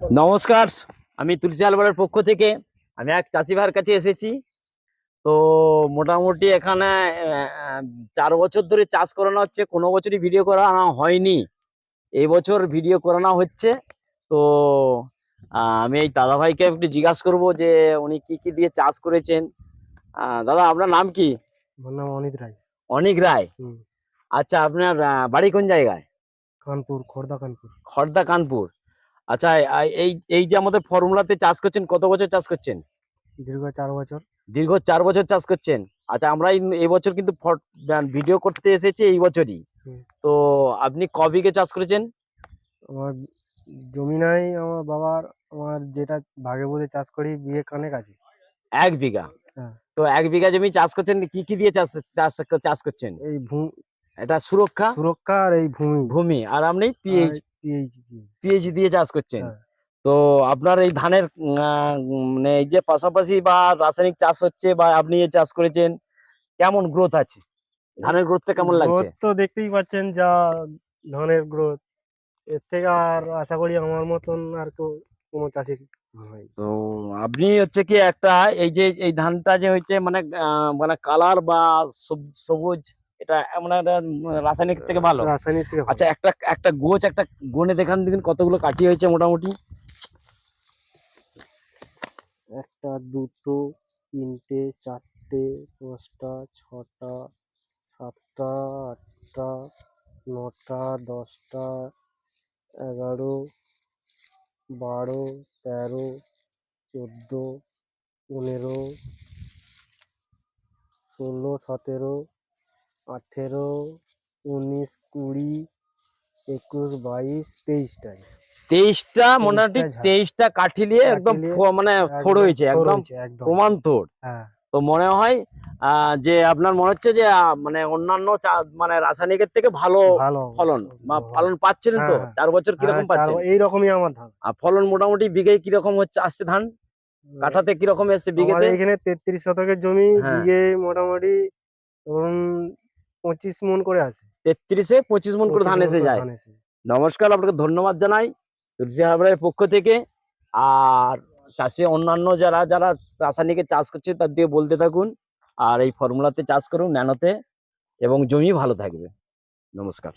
নমস্কার আমি তুলসী আলবারের পক্ষ থেকে আমি এক চাষি ভাইয়ের কাছে এসেছি। তো মোটামুটি এখানে চার বছর ধরে চাষ করানো হচ্ছে কোনো বছরই ভিডিও করানো হয়নি। এই বছর ভিডিও করানো হচ্ছে। তো আমি এই দাদা ভাইকে একটু জিজ্ঞাসা করব যে উনি কি কি দিয়ে চাষ করেছেন। দাদা আপনার নাম কি? নাম অনিত রায়। অনিক রায়? আচ্ছা আপনার বাড়ি কোন জায়গায়? কানপুর খোর্ধা কানপুর। খর্দা কানপুর। আচ্ছা এই- এই যে আমাদের ফর্মুলাতে চাষ করছেন কত বছর চাষ করছেন? দীর্ঘ চার বছর। দীর্ঘ চার বছর চাষ করছেন। আচ্ছা আমরা এবছর কিন্তু ভিডিও করতে এসেছি এই বছরই। তো আপনি ক বিঘে চাষ করেছেন? আমার জমি নাই আমার বাবার আমার যেটা ভাগে বোধে চাষ করি বিয়ে কানেক আছে। এক বিঘা? হ্যাঁ। তো এক বিঘা জমি চাষ করছেন কি কি দিয়ে চাষ চাষ চাষ করছেন? এই ভূ- এটা সুরক্ষা? সুরক্ষা আর এই ভূমি। ভূমি আর আপনি পিএইচ পিএইচ পিএইচ দিয়ে চাষ করছেন? হ্যাঁ। তো আপনার এই ধানের মানে এই যে পাশাপাশি বা রাসায়নিক চাষ হচ্ছে বা আপনি এই চাষ করেছেন কেমন গ্রোথ আছে? ধানের গ্রোথটা কেমন লাগছে? তো দেখতেই পাচ্ছেন যা ধানের গ্রোথ এর থেকে আর আশা করি আমার মতন আর কেউ কোনো চাষির তো আপনি হচ্ছে কি একটা এই যে এই ধানটা যে হচ্ছে মানে মানে কালার বা সব- সবুজ এটা এমন একটা রাসায়নিক থেকে ভালো। রাসায়নিক থেকে আচ্ছা একটা একটা গোছ একটা গনে দেখান দেখুন কতগুলো কাঠি হয়েছে মোটামুটি। একটা দুটো তিনটে চারটে পাঁচটা ছটা সাতটা আটটা নটা দশটা এগারো বারো তেরো চোদ্দ পনেরো ষোলো সতেরো আঠেরো উনিশ কুড়ি একুশ বাইশ তেইশটায় তেইশটা মোটামুটি তেইশটা কাঠি নিয়ে একদম মানে থোড় হয়েছে একদম প্রমাণ থোড় হ্যাঁ। তো মনে হয় যে আপনার মনে হচ্ছে যে মানে অন্যান্য মানে রাসায়নিকের থেকে ভালো ফলন বা ফলন পাচ্ছেন তো? হ্যাঁ, চার বছর কীরকম পাচ্ছেন? এইরকমই আমার ধান। আর ফলন মোটামুটি বিঘে কীরকম হচ্ছে আসছে ধান? কাঠাতে কীরকম এসছে বিঘেতে? এখানে তেত্রিশ শতকের জমি হ্যাঁ। বিঘে মোটামুটি ধরুন পঁচিশ মন করে আছে। তেত্রিশে পঁচিশ মন করে ধান এসে যায়। নমস্কার আপনাকে ধন্যবাদ জানাই তুলসী পক্ষ থেকে। আর চাষে অন্যান্য যারা যারা রাসায়নিকের চাষ করছে তার দিয়ে বলতে থাকুন। আর এই ফর্মুলাতে চাষ করুন ন্যানোতে। এবং জমি ভালো থাকবে। নমস্কার।